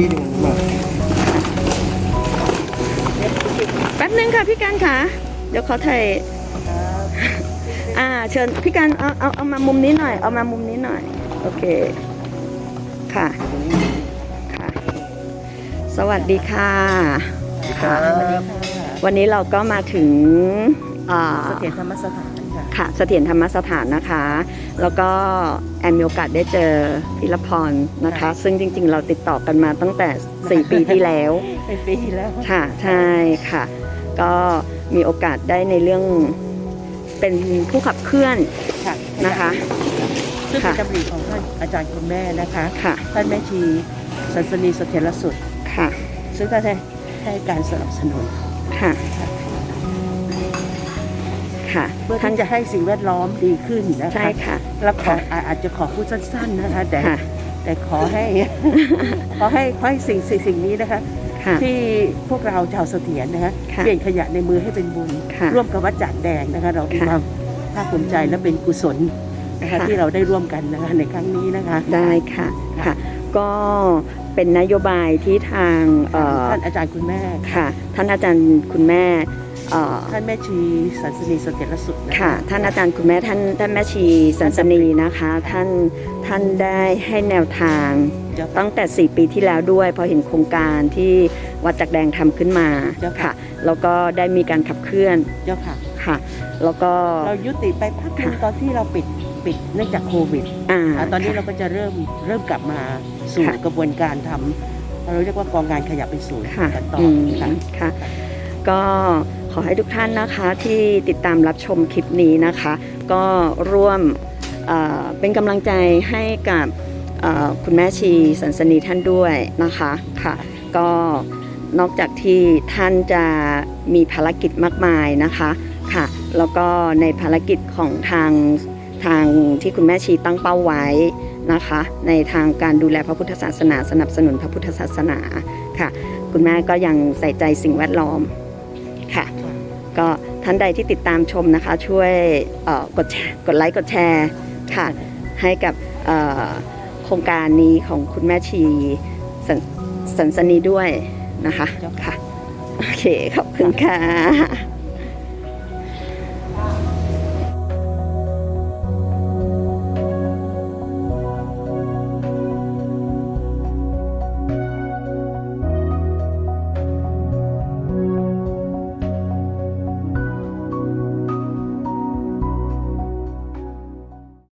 ดีดีมาแป๊บนึงค่ะพี่การค่ะ เดี๋ยวเขาถ่ายอ่าเชิญพี่การเอาเอาเอามามุมนี้หน่อย เอามามุมนี้หน่อย โอเค ค่ะ ค่ะ สวัสดีค่ะ ค่ะ วันนี้เราก็มาถึง เสถียรธรรมสถานค่ะค่ะเสถียรธรรมสถานนะคะ แล้วก็แอนมีโอกาสได้เจอพิรพรนะคะค่ะซึ่งจริง ๆ เราติดต่อกันมาตั้งแต่ 4 ปีที่แล้วเป็นปีแล้วค่ะใช่ค่ะ ก็มีโอกาสได้ในเรื่องเป็นผู้ขับเคลื่อนค่ะนะคะซึ่งเป็นค่ะดำริของท่านอาจารย์คุณแม่นะคะค่ะท่านแม่ชีสันสนีเสถียรสุดค่ะ ซึ่งท่านได้ให้การสนับสนุนค่ะ ค่ะเพื่อท่านที่จะให้สิ่งแวดล้อมดีขึ้นนะคะใช่ค่ะแล้วขอค่ะอ่าอาจจะขอพูดสั้น ๆนะคะ แต่ค่ะแต่ขอให้ขอให้ขอให้สิ่งสิ่งสิ่งนี้นะคะค่ะที่พวกเราชาวเสถียรนะคะค่ะเปลี่ยนขยะในมือให้เป็นบุญค่ะร่วมกับวัดจากแดงนะคะเรามีค่ะความภาคภูมิใจและเป็นกุศลนะคะค่ะที่เราได้ร่วมกันนะคะในครั้งนี้นะคะ ได้ค่ะค่ะ ก็เป็นนโยบายที่ทางเอ่อท่านอาจารย์คุณแม่ค่ะ ท่านอาจารย์คุณแม่เอ่อ ท่านแม่ชีสันสนีเสถียรสุดนค่ะ ท่านอาจารย์คุณแม่ท่านท่านแม่ชีสันสนีนะคะ ท่านท่านได้ให้แนวทางเจ้าตั้งแต่ 4 ปีที่แล้วด้วย พอเห็นโครงการที่วัดจักแดงทำขึ้นมาเจ้าค่ะค่ะ แล้วก็ได้มีการขับเคลื่อนเจ้าค่ะค่ะ แล้วก็เรายุติไปพักหนึงค่ะตอนที่เราปิดปิดเนื่องจากโควิดอ่าอ่าตอนนี้เราค่ะก็จะเริ่มเริ่มกลับมาสู่ค่ะกระบวนการทำเราเรียกว่ากองงานขยะเป็นศูนย์ค่ะกันต่ออืมค่ะค่ะก็ ขอให้ทุกท่านนะคะที่ติดตามรับชมคลิปนี้นะคะ ก็ร่วมเเป็นกำลังใจให้กับคุณแม่ชีสันสนีท่านด้วยนะคะค่ะ ก็นอกจากที่ท่านจะมีภารกิจมากมายนะคะค่ะ แล้วก็ในภารกิจของทางทางที่คุณแม่ชีตั้งเป้าไว้นะคะ ในทางการดูแลพระพุทธศาสนา สนับสนุนพระพุทธศาสนาค่ะ คุณแม่ก็ยังใส่ใจสิ่งแวดล้อมค่ะ ก็ท่านใดที่ติดตามชมนะคะ ช่วยกดกดไลค์กดแชร์ค่ะ ให้กับโครงการนี้ของคุณแม่ชีสันสันสนีด้วยนะคะค่ะโอเคขอบคุณค่ะ